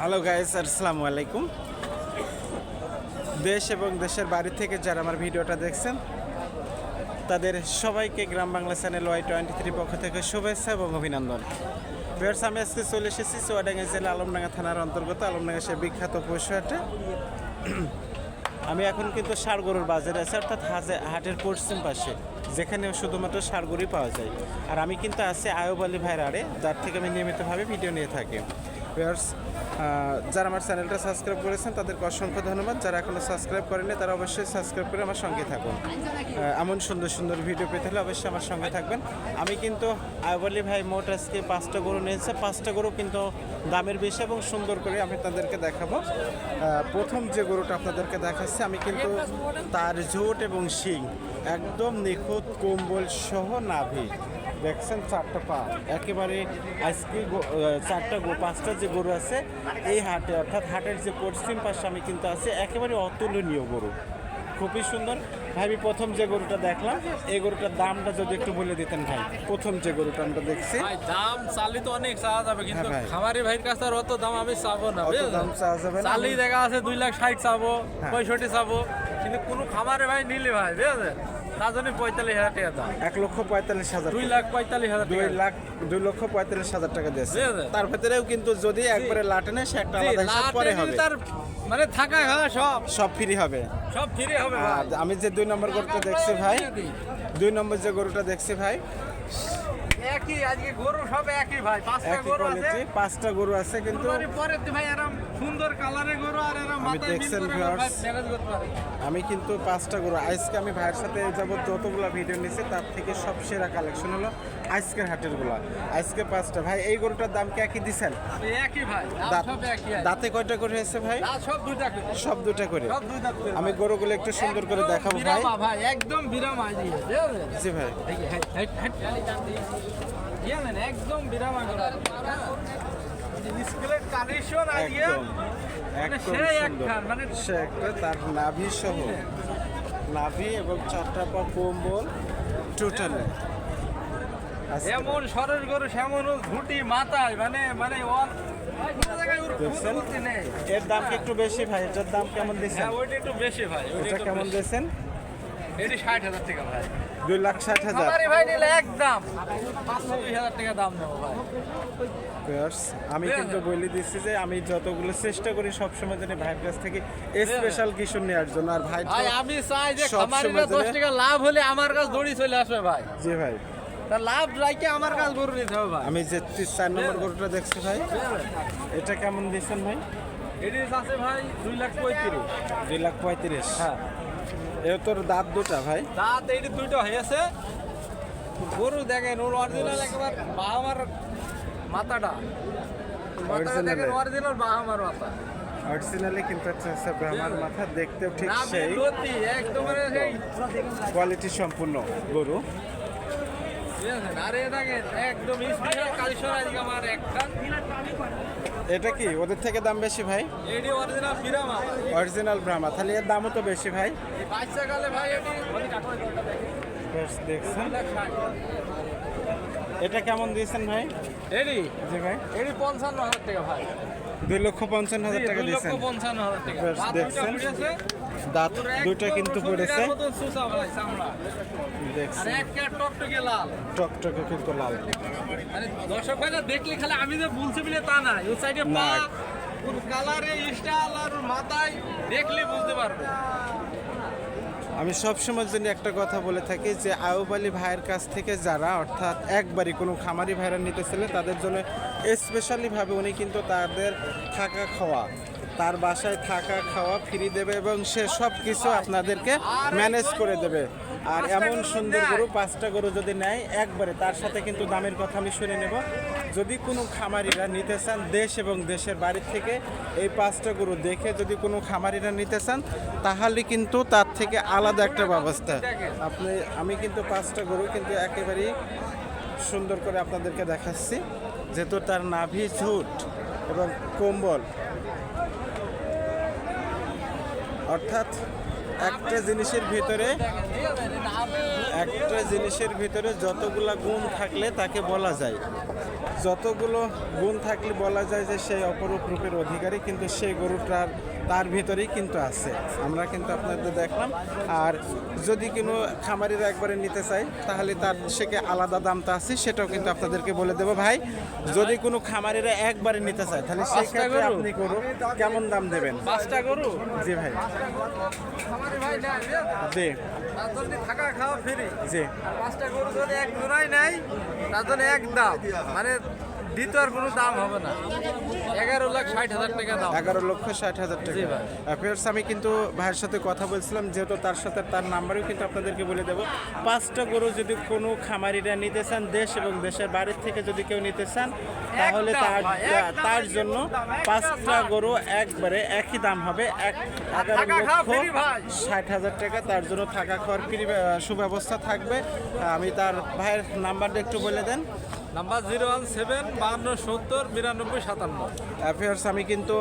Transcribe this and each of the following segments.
Hello guys আসসালামু আলাইকুম। দেশ এবং দেশের বাড়ি থেকে যারা আমার ভিডিওটা দেখছেন, তাদের সবাইকে Gram Bangla channel Y twenty three পক্ষ থেকে শুভেচ্ছা এবং অভিনন্দন। বেয়ার্স আমি আজকে চলে এসেছি চুয়াডাঙ্গা জেলা আলমডাঙ্গা থানার অন্তর্গত আলমডাঙ্গা সে বিখ্যাত পশুহাটে। আমি এখন কিন্তু ষাড়গরুর বাজারে আছি, অর্থাৎ হাজে হাটের পশ্চিম পাশে, যেখানে শুধুমাত্র ষাড়গরুই পাওয়া যায়। আর আমি কিন্তু আছি আয়ুব আলী ভাইয়ের আড়ে, যার থেকে আমি নিয়মিতভাবে ভিডিও নিয়ে থাকি। ভিউয়ার্স যারা আমার চ্যানেলটা সাবস্ক্রাইব করেছেন, তাদেরকে অসংখ্য ধন্যবাদ। যারা এখনও সাবস্ক্রাইব করেনি তারা অবশ্যই সাবস্ক্রাইব করে আমার সঙ্গে থাকুন। এমন সুন্দর সুন্দর ভিডিও পেতে হলে অবশ্যই আমার সঙ্গে থাকবেন। আমি কিন্তু আয়ুব আলী ভাই, মোট আজকে পাঁচটা গরু নিয়েছে। পাঁচটা গরু কিন্তু দামের বেশি এবং সুন্দর করে আমি তাদেরকে দেখাবো। প্রথম যে গরুটা আপনাদেরকে দেখাচ্ছি, আমি কিন্তু তার ঝোট এবং শিং, একদম নিখুঁত কম্বল সহ নাভি। দেখছেন চারটা পা। একেবারে আজকে চারটা গো পাঁচটা যে গরু আছে এই হাটে অর্থাৎ হাটের যে পশ্চিম পাশে আমি কিন্তু আছে একেবারে অতুলনীয় গরু। খুবই সুন্দর। ভাই আমি প্রথম যে গরুটা দেখলাম এই গরুটার দামটা যদি একটু বলে দিতেন ভাই প্রথম যে গরুটা আমরা দেখছি। দাম চালি তো অনেক চাওয়া যাবে কিন্তু হ্যাঁ ভাই। খামারি ভাইয়ের কাছে আর অত দাম আমি চাবো না দাম চাওয়া যাবে চালি দেখা আছে দুই লাখ ষাট চাবো হ্যাঁ। পঁয়ষট্টি চাবো কিন্তু কোনো খামারে ভাই নিলে ভাই বুঝলেন পঁয়তাল্লিশ হাজার টাকা দাম। এক লক্ষ পঁয়তাল্লিশ হাজার দুই লাখ পঁয়তাল্লিশ হাজার দুই লাখ দুই লক্ষ পঁয়তাল্লিশ হাজার টাকা দিয়েছে। তার ভেতরেও কিন্তু যদি একবারে লাটেনে সে একটা আলাদা হিসাব পরে হবে। তার মানে থাকা খাওয়া সব। সব ফ্রি হবে। সব ফ্রি হবে আমি যে দুই নম্বর গরুটা দেখছি ভাই দুই নম্বর যে গরুটা দেখছি ভাই একই আজকে গরু সব একই ভাই। পাঁচটা গরু আছে। পাঁচটা গরু আছে কিন্তু পরে ভাই এরকম সুন্দর কালারের গরু আর এরকম আমি দেখছেন আমি কিন্তু পাঁচটা গরু আজকে আমি ভাইয়ের সাথে যাবত যতগুলো ভিডিও নিয়েছি তার থেকে সব সেরা কালেকশন হলো আজকের হাটেরগুলা আজকে পাঁচটা। ভাই এই গরুটার দাম কি একই দিছেন? একই ভাই দাঁত- কয়টা করে হয়েছে ভাই? সব দুইটা করে। সব দুটা করে। আমি গরুগুলো একটু সুন্দর করে দেখাবো ভাই। ভাই একদম বিরামা বুঝলেন? জি ভাই? একদম বিরামা। স্কেলের আজকে একদম মানে সেই সুন্দর। মানে সে একটা তার নাভি সহ। নাভি এবং চারটা পা কম্বল টোটালে। এমন সরস গরু সেমন ঘুটি মাথায় মানে মানে। এর দাম কি একটু বেশি ভাই? এটার দাম কেমন দিচ্ছেন? হ্যাঁ ওইটা একটু বেশি ভাই ওইটা কেমন। দিয়েছেন এটি ষাট হাজার টাকা ভাই। দুই লাখ ষাট হাজার। আমারই ভাই নিলে একদম। হাজার টাকা দাম নেব ভাই। Viewers, আমি কিন্তু বলে দিচ্ছি যে আমি যতগুলো চেষ্টা করি সবসময় যেন ভাইয়ের কাছ থেকে স্পেশাল কিছু নেওয়ার জন্য। আর ভাই ভাই আমি চাই যে খামারিরা দশ টাকা লাভ হলে আমার কাছে দড়ি চলে আসবে ভাই। জি ভাই। তা লাভ রাখে আমার কাছে গরু নিতে হবে ভাই। আমি যে চার নম্বর গরুটা দেখছি ভাই এটা কেমন দিচ্ছেন ভাই? এটি আছে ভাই দুই লাখ পঁয়ত্রিশ। দুই লাখ পঁয়ত্রিশ। হ্যাঁ। এ তোর দাঁত দুটা ভাই। দাঁত এইটি দুইটা হয়েছে। গরু দেখেন ওর অরিজিনাল একবার বাহামার মাথাটা। Original অরিজিনাল বাহামার মাথা। অরিজিনালি কিন্তু আমার মাথা দেখতেও ঠিক সেই কোয়ালিটি সম্পূর্ণ গরু। এটা কি? ওদের থেকে দাম বেশি ভাই? অরিজিনাল ব্রাহ্মা তাহলে এর দামও তো বেশি ভাই। দেখছেন। এটা কেমন দিয়েছেন ভাই? এটি? জি ভাই। এটি পঞ্চান্ন হাজার টাকা ভাই। দুই লক্ষ পঞ্চান্ন হাজার টাকা দিয়েছেন। দেখছেন? দাঁত দুইটা কিন্তু পড়েছে। টকটকে লাল। টকটকে কিন্তু লাল। মানে দর্শক ভাইরা দেখলে খালি আমি যে বলছি বলে তা না ওই সাইডে পা ওর কালারে স্টাইল আর মাথায় দেখলে বুঝতে পারবে। আমি সবসময় জন্য একটা কথা বলে থাকি যে আয়ুব আলী ভাইয়ের কাছ থেকে যারা অর্থাৎ একবারই কোনো খামারি ভাইরা নিতেছিলে তাদের জন্য স্পেশালিভাবে উনি কিন্তু তাদের থাকা খাওয়া তার বাসায় থাকা খাওয়া ফ্রি দেবে এবং সে সব কিছু আপনাদেরকে ম্যানেজ করে দেবে। আর এমন সুন্দর গরু পাঁচটা গরু যদি নেয় একবারে তার সাথে কিন্তু দামের কথা আমি শুনে নেব। যদি কোনো খামারিরা নিতে চান দেশ এবং দেশের বাড়ির থেকে এই পাঁচটা গরু দেখে যদি কোনো খামারিরা নিতে চান তাহলে কিন্তু তার থেকে আলাদা একটা ব্যবস্থা। আপনি আমি কিন্তু পাঁচটা গরু কিন্তু একেবারেই সুন্দর করে আপনাদেরকে দেখাচ্ছি। যেহেতু তার নাভি ঝুট এবং কম্বল। অর্থাৎ একটা জিনিসের ভিতরে একটা জিনিসের ভিতরে যতগুলা গুণ থাকলে তাকে বলা যায়। যতগুলো গুণ থাকলে বলা যায় যে সেই অপরূপ রূপের অধিকারী কিন্তু সেই গরুটার তার ভিতরেই কিন্তু আছে। আমরা কিন্তু আপনাদের দেখলাম। আর যদি কোনো খামারিরা একবারে নিতে চাই তাহলে তার থেকে আলাদা দামটা আছে সেটাও কিন্তু আপনাদেরকে বলে দেবো। ভাই যদি কোনো খামারিরা একবারে নিতে চায় তাহলে সেই? আপনি গরু কেমন দাম দেবেন? পাঁচটা গরু? জি ভাই। জি। থাকা খাওয়া ফ্রি জি। পাঁচটা গরু যদি এক জোড়াই নাই তার জন্য এক দাম। মানে দ্বিতীয় আর কোনো দাম হবে না। এগারো লাখ ষাট হাজার টাকা দাম। এগারো লক্ষ ষাট হাজার টাকা। ফেরস আমি কিন্তু ভাইয়ের সাথে কথা বলছিলাম যেহেতু তার সাথে তার নাম্বারও কিন্তু আপনাদেরকে বলে দেবো। পাঁচটা গরু যদি কোনো খামারিরা নিতে চান দেশ এবং দেশের বাড়ির থেকে যদি কেউ নিতে চান তাহলে তার তার জন্য পাঁচটা গরু একবারে একই দাম হবে এক এগারো লক্ষ ষাট হাজার টাকা তার জন্য থাকা খাওয়ার ফ্রি সুব্যবস্থা থাকবে। আমি তার ভাইয়ের নাম্বারটা একটু বলে দেন। নাম্বার জিরো ওয়ান সেভেন বাহান্ন সত্তর বিরানব্বই সাতান্ন। অ্যাফেয়ার্স আমি কিন্তু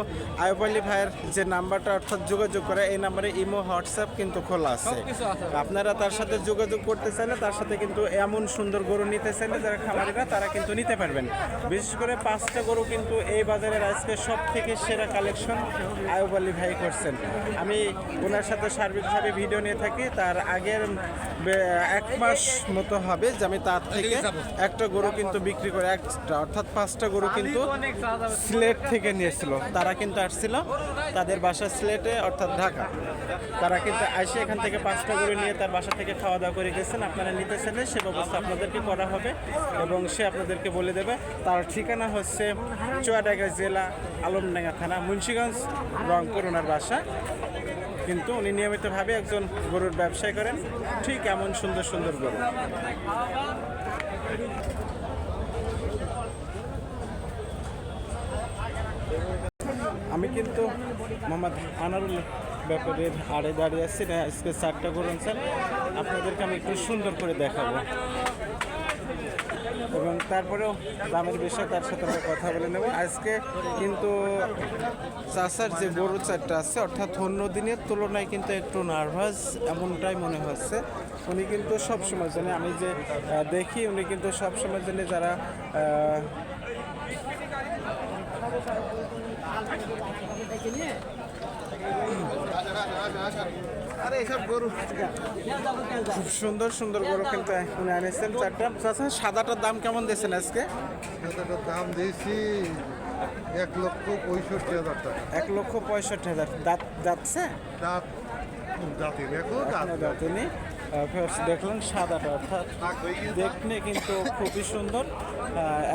আয়ুব আলী ভাইয়ের যে নাম্বারটা অর্থাৎ যোগাযোগ করে এই নাম্বারে ইমো হোয়াটসঅ্যাপ কিন্তু খোলা আছে। আপনারা তার সাথে যোগাযোগ করতে চাইলে তার সাথে কিন্তু এমন সুন্দর গরু নিতে চাইলে যারা খামারিরা তারা কিন্তু নিতে পারবেন। বিশেষ করে পাঁচটা গরু কিন্তু এই বাজারের আজকে সব থেকে সেরা কালেকশন আয়ুব আলী ভাই করছেন। আমি ওনার সাথে সার্বিকভাবে ভিডিও নিয়ে থাকি তার আগের এক মাস মতো হবে যে আমি তার থেকে একটা গরু কিন্তু বিক্রি করে একটা অর্থাৎ পাঁচটা গরু কিন্তু সিলেট থেকে নিয়েছিল। তারা কিন্তু আসছিল তাদের বাসা সিলেটে অর্থাৎ ঢাকা। তারা কিন্তু এসে এখান থেকে পাঁচটা গরু নিয়ে তার বাসা থেকে খাওয়া দাওয়া করে গেছেন। আপনারা নিতে চাইলে সে ব্যবস্থা আপনাদেরকে করা হবে এবং সে আপনাদেরকে বলে দেবে। তার ঠিকানা হচ্ছে চুয়াডাঙ্গা জেলা আলমডাঙ্গা থানা মুন্সিগঞ্জ রংপুর ওনার বাসা। কিন্তু উনি নিয়মিতভাবে একজন গরুর ব্যবসায় করেন। ঠিক এমন সুন্দর সুন্দর গরু। আমি কিন্তু মোহাম্মদ আনারুল ব্যাপারের আড়ে দাঁড়িয়ে আছি। আজকে চারটা করুন স্যার আপনাদেরকে আমি একটু সুন্দর করে দেখাবো। এবং তারপরেও দামের বিষয়ে তার সাথে আমরা কথা বলে নেব। আজকে কিন্তু চাষার যে গরু চারটা আছে, অর্থাৎ অন্য দিনের তুলনায় কিন্তু একটু নার্ভাস এমনটাই মনে হচ্ছে। উনি কিন্তু সবসময় জানে, আমি যে দেখি উনি কিন্তু সবসময় জানে যারা আহ, খুব সুন্দর সুন্দর গরু কিন্তু উনি আনিয়েছেন চারটা। সাদাটার দাম কেমন দিয়েছেন আজকে? এটার দাম দিয়েছি এক লক্ষ পঁয়ষট্টি হাজার টাকা। এক লক্ষ পঁয়ষট্টি হাজার। দাঁত যাচ্ছে? দাঁত দেখো দাঁত এখনও দাঁতিনি। দেখলেন সাদাটা অর্থাৎ দেখতে কিন্তু খুবই সুন্দর।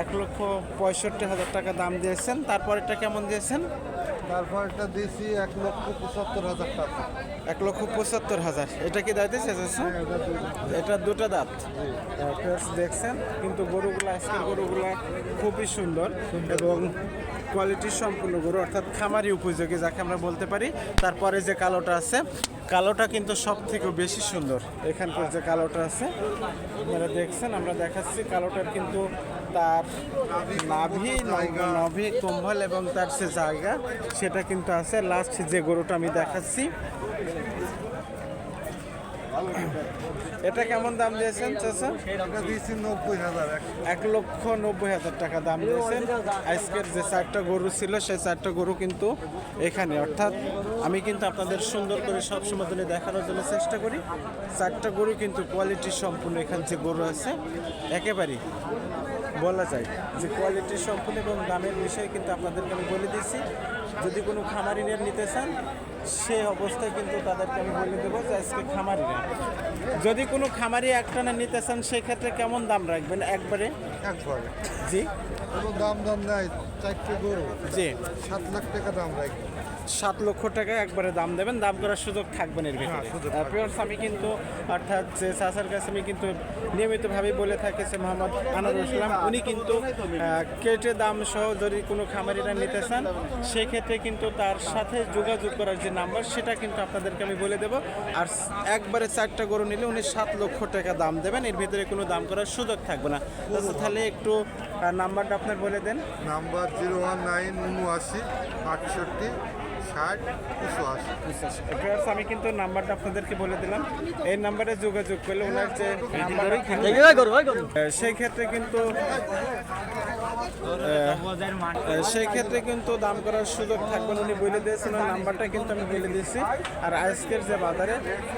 এক লক্ষ পঁয়ষট্টি হাজার টাকা দাম দিয়েছেন। তারপরেরটা কেমন দিয়েছেন? তারপর এটা দিয়েছি এক লক্ষ পঁচাত্তর হাজার টাকা। এক লক্ষ পঁচাত্তর হাজার। এটা কি দাঁত দিয়েছে চাচা? এটা দুটো দাঁত। দেখছেন কিন্তু গরুগুলো আজকের গরুগুলো খুবই সুন্দর এবং কোয়ালিটির সম্পূর্ণ গরু অর্থাৎ খামারি উপযোগী যাকে আমরা বলতে পারি। তারপরে যে কালোটা আছে কালোটা কিন্তু সব থেকে বেশি সুন্দর। এখানকার যে কালোটা আছে আপনারা দেখছেন আমরা দেখাচ্ছি কালোটার কিন্তু তার নাভি নভি কুম্ভল এবং তার যে জায়গা সেটা কিন্তু আছে। লাস্ট যে গরুটা আমি দেখাচ্ছি। এটা কেমন দাম দিয়েছেন চাচা? দিয়েছি নব্বই হাজার। এক এক লক্ষ নব্বই হাজার টাকা দাম দিয়েছেন। আজকের যে চারটা গরু ছিল সেই চারটা গরু কিন্তু এখানে। অর্থাৎ আমি কিন্তু আপনাদের সুন্দর করে সব সময় ধরে দেখানোর জন্য চেষ্টা করি। চারটা গরু কিন্তু কোয়ালিটি সম্পূর্ণ এখানে যে গরু আছে। একেবারেই বলা যায় যে কোয়ালিটি সম্পূর্ণ এবং দামের বিষয়ে কিন্তু আপনাদেরকে আমি বলে দিচ্ছি যদি কোনো খামারিরা নিতে চান সে অবস্থায় কিন্তু তাদেরকে আমি বলে দেবো যে আজকে খামারিরা যদি কোনো খামারি একটানা নিতে চান সেক্ষেত্রে কেমন দাম রাখবেন একবারে? একবারে। জি। কোনো দাম দাম নাই চারটে গরু। জি। সাত লাখ টাকা দাম রাখি সাত লক্ষ টাকা একবারে দাম দেবেন দাম করার সুযোগ থাকবেন এর ভিতরে। হ্যাঁ, পিওর্স আমি কিন্তু অর্থাৎ যে চাচার কাছে আমি কিন্তু নিয়মিতভাবে বলে থাকি যে মোহাম্মদ আনারুল ইসলাম উনি কিন্তু কেটে দাম সহ যদি কোনো খামারিরা নিতে চান সেক্ষেত্রে কিন্তু তার সাথে যোগাযোগ করার যে নাম্বার সেটা কিন্তু আপনাদেরকে আমি বলে দেবো। আর একবারে চারটা গরু নিলে উনি সাত লক্ষ টাকা দাম দেবেন এর ভিতরে কোনো দাম করার সুযোগ থাকবে না। তাহলে একটু নাম্বারটা আপনার বলে দেন। নাম্বার জিরো ওয়ান নাইন উনআশি আটষট্টি ষাট দুশো আশি। Viewers, আমি কিন্তু নাম্বারটা আপনাদেরকে বলে দিলাম। এই নাম্বারে যোগাযোগ করলে ওনার যে সেই ক্ষেত্রে কিন্তু সেই ক্ষেত্রে কিন্তু দাম করার সুযোগ থাকবে উনি বলে দিয়েছেন ওই নাম্বারটা কিন্তু আমি বলে দিয়েছি। আর আজকের যে বাজারে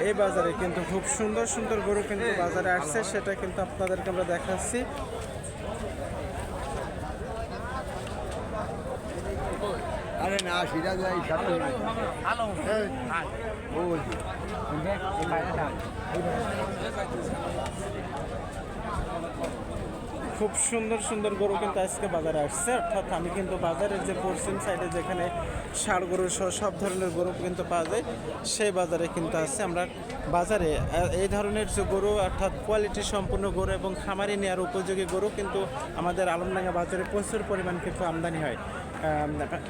এই বাজারে কিন্তু খুব সুন্দর সুন্দর গরু কিন্তু বাজারে আসছে। সেটা কিন্তু আপনাদেরকে আমরা দেখাচ্ছি। খুব সুন্দর সুন্দর গরু কিন্তু আজকে বাজারে আসছে। অর্থাৎ আমি কিন্তু বাজারের যে পশ্চিম সাইডে যেখানে ষাড় গরু সহ সব ধরনের গরু কিন্তু পাওয়া যায়, সেই বাজারে কিন্তু আছে। আমরা বাজারে এই ধরনের যে গরু, অর্থাৎ কোয়ালিটি সম্পূর্ণ গরু এবং খামারি নেওয়ার উপযোগী গরু কিন্তু আমাদের আলমডাঙ্গা বাজারে প্রচুর পরিমাণ কিন্তু আমদানি হয়।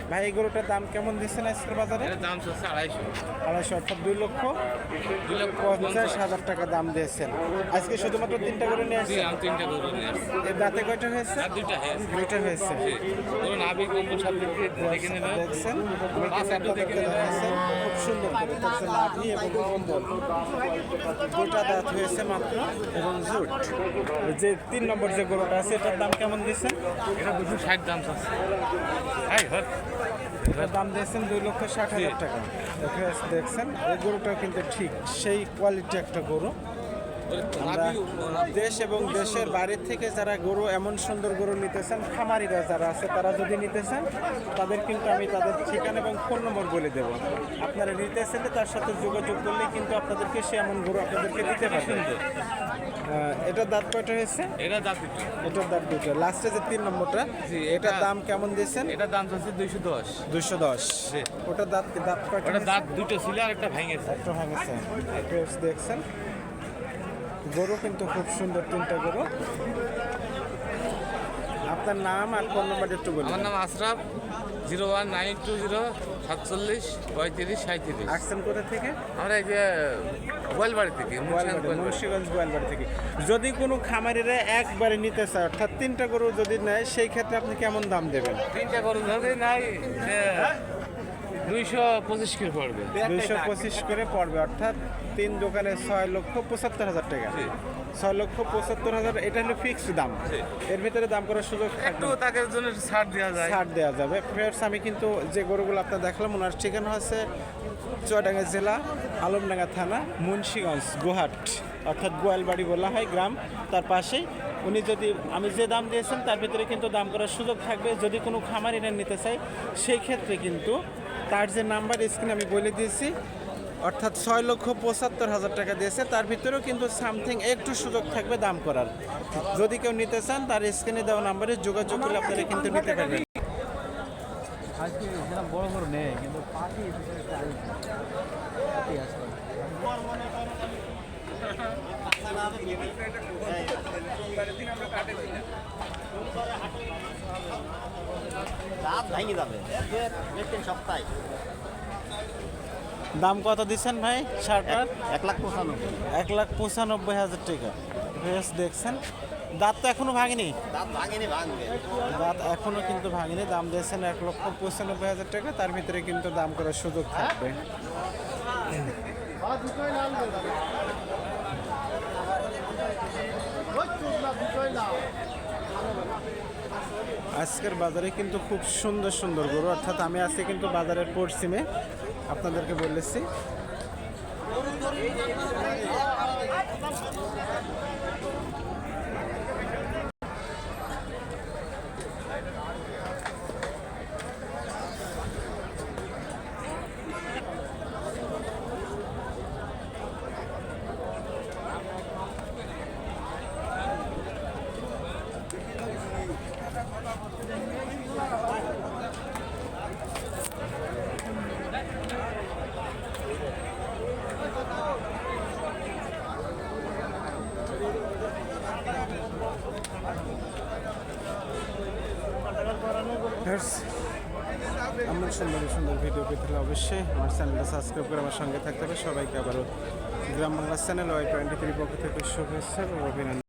ভাই এই গরুটার দাম কেমন দিচ্ছেন আজকের বাজারে? দাম চলছে আড়াইশো। আড়াইশো অর্থাৎ দুই লক্ষ দুই লক্ষ পঞ্চাশ হাজার টাকা দাম দিয়েছেন। আজকে শুধুমাত্র তিনটা করে নিয়ে আসছেন? আমি তিনটা গরু নিয়ে আসছি। দাঁতে কয়টা হয়েছে? দুইটা হ্যাঁ দুইটা হয়েছে। ধরুন আবি কম্বল সব দেখে নেবে দেখছেন? আমি খুব সুন্দর করে দেখছেন এবং কম্বল। দুটা দাঁত হয়েছে মাত্র। এবং জুট। যে তিন নম্বর যে গরুটা আছে এটার দাম কেমন দিচ্ছেন? এটা দুশো ষাট দাম এটার দাম দিয়েছেন দুই লক্ষ ষাট হাজার টাকা। দেখে দেখছেন এই গরুটা কিন্তু ঠিক সেই কোয়ালিটি একটা গরু। দেশ এবং দেশের বাইরে থেকে যারা গরু এমন সুন্দর গরু নিতেছেন খামারিরা যারা আছে তারা যদি নিতেছেন তাদের কিন্তু আমি তাদের ঠিকানা এবং ফোন নম্বর বলে দেব। আপনারা নিতে চাইলে তার সাথে যোগাযোগ করলে কিন্তু আপনাদেরকে সে এমন গরু আপনাদেরকে দিতে পারবেন এটার দাঁত কয়টা হয়েছে? এটা দাম দুটো। এটার দাঁত দুটো। লাস্টে যে তিন নম্বরটা জি, এটার এটা- দাম কেমন দিয়েছেন? এটা দাম হচ্ছে দুইশো দশ। দুশো দশ। জি। ওটার দাঁত দাঁত কয়টা দাঁত দুটো ছিল আর একটা ভেঙেছে। একটা ভাঙেছে। দেখছেন? গরু কিন্তু খুব সুন্দর তিনটা গরু। আপনার নাম আর ফোন নাম্বার একটু বলুন। আমার নাম Ashraf zero one nine two zero সাতচল্লিশ পঁয়ত্রিশ সাঁত্রিশ আসছেন কোথা থেকে? আমরা এই যে গোয়ালবাড়ি থেকে মুন্সিগঞ্জ গোয়ালবাড়ি। থেকে। যদি কোনো খামারিরা একবারে নিতে চায় অর্থাৎ তিনটা গরু যদি নেয় সেই ক্ষেত্রে আপনি কেমন দাম দেবেন? তিনটা গরু ধরে নাই দুইশো পঁচিশ কিলো পড়বে। দুইশো পঁচিশ করে পড়বে অর্থাৎ তিন দোকানে ছয় লক্ষ পঁচাত্তর হাজার টাকা। ছয় লক্ষ পঁচাত্তর হাজার এটা হলো ফিক্সড দাম। এর ভিতরে দাম করার সুযোগ একটু তাকে জন্য ছাড় দেওয়া যায়। ছাড় দেওয়া যাবে। ফেরস আমি কিন্তু যে গরুগুলো আপনার দেখালাম ওনার ঠিকানা হচ্ছে চুয়াডাঙ্গা জেলা আলমডাঙ্গা থানা মুন্সীগঞ্জ গুহাট। অর্থাৎ গোয়ালবাড়ি বলা হয় গ্রাম তার পাশেই। উনি যদি আমি যে দাম দিয়েছেন তার ভিতরে কিন্তু দাম করার সুযোগ থাকবে। যদি কোনো খামার এনে নিতে চাই সেই ক্ষেত্রে কিন্তু তার যে নাম্বার স্ক্রিনে আমি বলে দিয়েছি অর্থাৎ ছয় লক্ষ পঁচাত্তর হাজার টাকা দিয়েছে। তার ভিতরেও কিন্তু সামথিং একটু সুযোগ থাকবে দাম করার। যদি কেউ নিতে চান, তার স্ক্রিনে দেওয়া নাম্বারে যোগাযোগ করলে আপনারা কিন্তু নিতে পারবেন। যাবে। সপ্তাহে। দাম কত দিচ্ছেন ভাই শার্টার এক লাখ পঁচানব্বই। এক লাখ পঁচানব্বই হাজার টাকা। বেশ দেখছেন? দাঁত তো এখনও ভাঙেনি? রাত ভাঙেনি ভাঙবে। দাঁত এখনও কিন্তু ভাঙেনি দাম দিয়েছেন এক লক্ষ পঁচানব্বই হাজার টাকা। তার ভিতরে কিন্তু দাম করার সুযোগ থাকবে। আজকের বাজারে কিন্তু খুব সুন্দর সুন্দর গরু, অর্থাৎ আমি আজকে কিন্তু বাজারের পশ্চিমে আপনাদেরকে বলেছি। এমন সুন্দর সুন্দর ভিডিও পেতে হলে অবশ্যই আমার চ্যানেলটা সাবস্ক্রাইব করে আমার সঙ্গে থাকতে হবে। সবাইকে আবারও Gram Bangla channel Y twenty three পক্ষ থেকে শুভেচ্ছা অভিনন্দন।